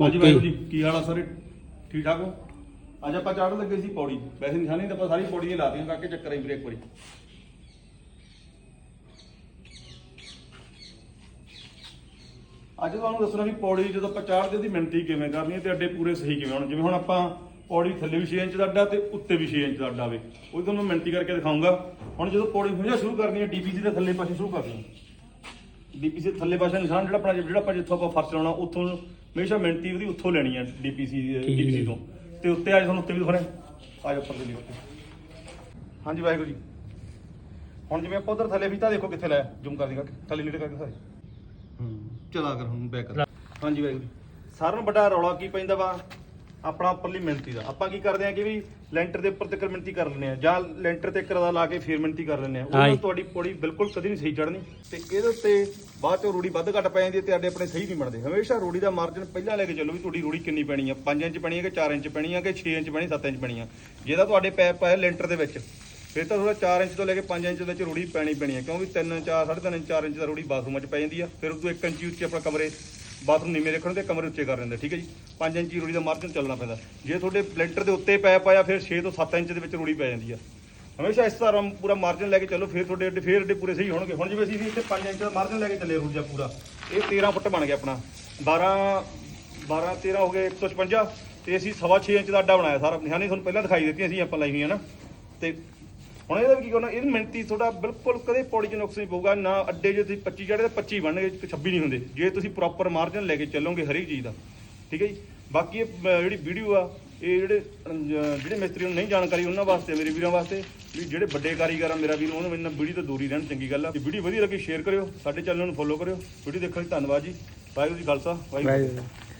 ਹਾਂਜੀ ਵਾਹਿਗੁਰੂ ਜੀ ਕੀ ਹਾਲ ਆ ਸਾਰੇ? ਠੀਕ ਠਾਕ ਹੋ? ਅੱਜ ਆਪਾਂ ਚੜ੍ਹਨ ਲੱਗੇ ਸੀ ਪੌੜੀ। ਵੈਸੇ ਨਿਸ਼ਾਨੀ ਤਾਂ ਆਪਾਂ ਸਾਰੀ ਪੌੜੀਆਂ ਲਾਤੀਆਂ ਕਾਕੇ ਚੱਕਰ ਆਈ ਵੀਰੇ ਇੱਕ ਵਾਰੀ। ਅੱਜ ਤੁਹਾਨੂੰ ਦੱਸਣਾ ਵੀ ਪੌੜੀ ਜਦੋਂ ਆਪਾਂ ਚੜ੍ਹਦੇ ਉਹਦੀ ਮਿਣਤੀ ਕਿਵੇਂ ਕਰਨੀ ਹੈ ਤੇ ਅੱਡੇ ਪੂਰੇ ਸਹੀ ਕਿਵੇਂ ਹੋਣ। ਜਿਵੇਂ ਹੁਣ ਆਪਾਂ ਪੌੜੀ ਥੱਲੇ ਵੀ 6 ਇੰਚ ਦਾ ਅੱਡਾ ਤੇ ਉੱਤੇ ਵੀ 6 ਇੰਚ ਦਾ ਅੱਡਾ ਵੇ। ਉਹ ਤੁਹਾਨੂੰ ਮਿਣਤੀ ਕਰਕੇ ਦਿਖਾਉਂਗਾ। ਹੁਣ ਜਦੋਂ ਪੌੜੀ ਹਮੇਸ਼ਾ ਸ਼ੁਰੂ ਕਰਨੀ ਹੈ ਡੀਪੀਸੀ ਦੇ ਥੱਲੇ ਪਾਸੇ ਸ਼ੁਰੂ ਕਰਨੀ ਹੈ। ਡੀਪੀਸੀ ਦੇ ਥੱਲੇ ਪਾਸੇ ਨਿਸ਼ਾਨ ਜਿਹੜਾ ਆਪਣਾ ਜਿਹੜਾ ਆਪਾਂ ਜਿੱਥੋਂ ਆਪਾਂ ਫਰਸ਼ ਲਾਉਣਾ ਉੱਥੋਂ ਹਮੇਸ਼ਾ ਮਿਣਤੀ ਉਹਦੀ ਉੱਥੋਂ ਲੈਣੀ ਹੈ ਡੀਪੀਸੀ ਡੀਪੀਸੀ। ਤੋਂ। ਤੇ ਉੱਤੇ ਅੱਜ ਤੁਹਾਨੂੰ ਉੱਤੇ ਵੀ ਦਿਖਾਉਣਾ ਆ। ਜਾ ਉੱਪਰ ਦੇ ਲਈ ਹਾਂਜੀ ਵਾਹਿਗੁਰੂ ਜੀ। ਹੁਣ ਜਿਵੇਂ ਆਪਾਂ ਉਧਰ ਥੱਲੇ ਵੀ ਤਾਂ ਦੇਖੋ ਕਿੱਥੇ ਲਾਇਆ ਜ਼ੂਮ ਕਰ ਦੇਗਾ ਥੱਲੇ ਨੇੜੇ ਕਰਕੇ ਸਾਰੇ। ਹੂੰ। ਚਲਾ ਕਰ ਹੁਣ ਬੈਕ ਹਾਂਜੀ ਵਾਹਿਗੁਰੂ ਜੀ। ਸਾਰਿਆਂ ਨੂੰ ਵੱਡਾ ਰੌਲਾ ਕੀ ਪੈਂਦਾ ਵਾ? ਆਪਣਾ ਉੱਪਰਲੀ ਮਿਹਨਤੀ ਦਾ। ਆਪਾਂ ਕੀ ਕਰਦੇ ਆ ਕਿ ਵੀ ਲੈਂਟਰ ਦੇ ਉੱਪਰ ਤੱਕ ਮਿਹਨਤੀ ਕਰ ਲੈਂਦੇ ਆ ਜਾਂ ਲੈਂਟਰ ਤੇ ਕਰਦਾ ਲਾ ਕੇ ਫੇਰ ਮਿਹਨਤੀ ਕਰ ਲੈਂਦੇ ਆ ਉਹ ਹਾਂਜੀ। ਤੁਹਾਡੀ ਪੌੜੀ ਬਿਲਕੁਲ ਕਦੀ ਨਹੀਂ ਸਹੀ ਚੜਨੀ ਤੇ ਇਹਦੇ ਉੱਤੇ ਬਾਅਦ ਚੋਂ ਰੂੜੀ ਵੱਧ ਘੱਟ ਪੈ ਜਾਂਦੀ ਹੈ ਤੇ ਆਡੇ ਆਪਣੇ ਸਹੀ ਨਹੀਂ ਬਣਦੇ। ਹਮੇਸ਼ਾ ਰੂੜੀ ਦਾ ਮਾਰਜਨ ਪਹਿਲਾਂ ਲੈ ਕੇ ਚੱਲੋ ਵੀ ਤੁਹਾਡੀ ਰੂੜੀ ਕਿੰਨੀ ਪੈਣੀ ਆ। 5 ਇੰਚ ਪੈਣੀ ਆ ਕਿ 4 ਇੰਚ ਪੈਣੀ ਆ ਕਿ 6 ਇੰਚ ਪੈਣੀ 7 ਇੰਚ ਪੈਣੀ ਆ। ਜਿਹਦਾ ਤੁਹਾਡੇ ਪੈਪ ਪਾਇਆ ਲੈਂਟਰ ਦੇ ਵਿੱਚ ਫਿਰ ਤਾਂ ਥੋੜਾ 4 ਇੰਚ ਤੋਂ ਲੈ ਕੇ 5 ਇੰਚ ਦੇ ਵਿੱਚ ਰੂੜੀ ਪੈਣੀ ਪੈਣੀ ਹੈ ਕਿਉਂਕਿ 3 4 3.5 ਇੰਚ 4 ਇੰਚ ਦਾ ਰੂੜੀ ਬਾਥਰੂਮ 'ਚ ਪੈ ਜਾਂਦੀ ਆ। ਫਿਰ ਉਦੋਂ 1 ਇੰਚ ਉੱਚੇ ਆਪਣਾ ਕਮਰੇ ਬਾਥਰੂਮ ਨੀਵੇਂ ਰੱਖਣ ਤੇ ਕਮਰੇ ਉੱਚੇ ਕਰ ਦਿੰਦੇ ਠੀਕ ਹੈ ਜੀ? 5 ਇੰਚ ਦੀ ਰੂੜੀ ਦਾ ਮਾਰਜਨ ਚੱਲਣਾ ਪੈਂਦਾ। ਜੇ ਤੁਹਾਡੇ ਪਲੈਂਟਰ ਦੇ ਉੱਤੇ ਪੈ ਪਾਇਆ ਫਿਰ 6 ਤੋਂ 7 ਇੰਚ ਦੇ ਵਿੱਚ ਰੂੜੀ ਪੈ ਜਾਂਦੀ ਆ। ਹਮੇਸ਼ਾ ਇਸ ਤਰ੍ਹਾਂ ਪੂਰਾ ਮਾਰਜਨ ਲੈ ਕੇ ਚੱਲੋ, ਫਿਰ ਤੁਹਾਡੇ ਅੱਡੇ, ਫਿਰ ਅੱਡੇ ਪੂਰੇ ਸਹੀ ਹੋਣਗੇ। ਹੁਣ ਜਿਵੇਂ ਅਸੀਂ ਵੀ ਇੱਥੇ 5 ਇੰਚ ਦਾ ਮਾਰਜਨ ਲੈ ਕੇ ਚੱਲੇ ਰੂਜਾ ਪੂਰਾ। ਇਹ 13 ਫੁੱਟ ਬਣ ਗਿਆ ਆਪਣਾ। 12 12 13 ਹੋ ਗਏ 156 ਤੇ ਅਸੀਂ ਸਵਾ 6 ਇੰਚ ਦਾ ਅੱਡਾ ਬਣਾਇਆ ਸਾਰਾ। ਨਿਸ਼ਾਨੀ ਤੁਹਾਨੂੰ ਪਹਿਲਾਂ ਦਿਖਾਈ ਦਿੱਤੀਆਂ ਅਸੀਂ ਆਪਾਂ ਲਾਈ ਹੋਈ ਹੈ ਨਾ ਤੇ ਹੁਣ ਇਹਦਾ ਵੀ ਕੀ ਕਰਨਾ ਇਹਦੀ ਮਿਹਨਤੀ ਤੁਹਾਡਾ ਬਿਲਕੁਲ ਕਦੇ ਪੌੜੀ 'ਚ ਨੁਕਸ ਨਹੀਂ ਪਊਗਾ ਨਾ ਅੱਡੇ ਜੇ ਤੁਸੀਂ 25 ਚੜੇ ਤੇ 25 ਬਣਨਗੇ 26 ਨਹੀਂ ਹੁੰਦੇ। ਜੇ ਤੁਸੀਂ ਪ੍ਰੋਪਰ ਮਾਰਜਨ ਲੈ ਕੇ ਚੱਲੋਗੇ ਹਰੇਕ ਚੀਜ਼ ਦਾ ਠੀਕ ਹੈ ਜੀ? ਬਾਕੀ ਇਹ ਜਿਹੜੀ ਵੀਡੀਓ ਆ ਇਹ ਜਿਹੜੇ ਜਿਹੜੇ ਮਿਸਤਰੀ ਨੂੰ ਨਹੀਂ ਜਾਣਕਾਰੀ ਉਹਨਾਂ ਵਾਸਤੇ ਮੇਰੇ ਵੀਰਾਂ ਵਾਸਤੇ ਵੀ ਜਿਹੜੇ ਵੱਡੇ ਕਾਰੀਗਰ ਆ ਮੇਰਾ ਵੀਰ ਉਹਨਾਂ ਨੂੰ ਵੀਡੀਓ ਤੋਂ ਦੂਰੀ ਰਹਿਣ ਚੰਗੀ ਗੱਲ ਆ। ਵੀਡੀਓ ਵਧੀਆ ਲੱਗੀ ਸ਼ੇਅਰ ਕਰਿਓ ਸਾਡੇ ਚੈਨਲ ਨੂੰ ਫੋਲੋ ਕਰਿਓ। ਵੀਡੀਓ ਦੇਖਣ ਲਈ ਧੰਨਵਾਦ ਜੀ। ਵਾਹਿਗੁਰੂ ਜੀ ਖਾਲਸਾ। ਵਾਹਿਗੁਰੂ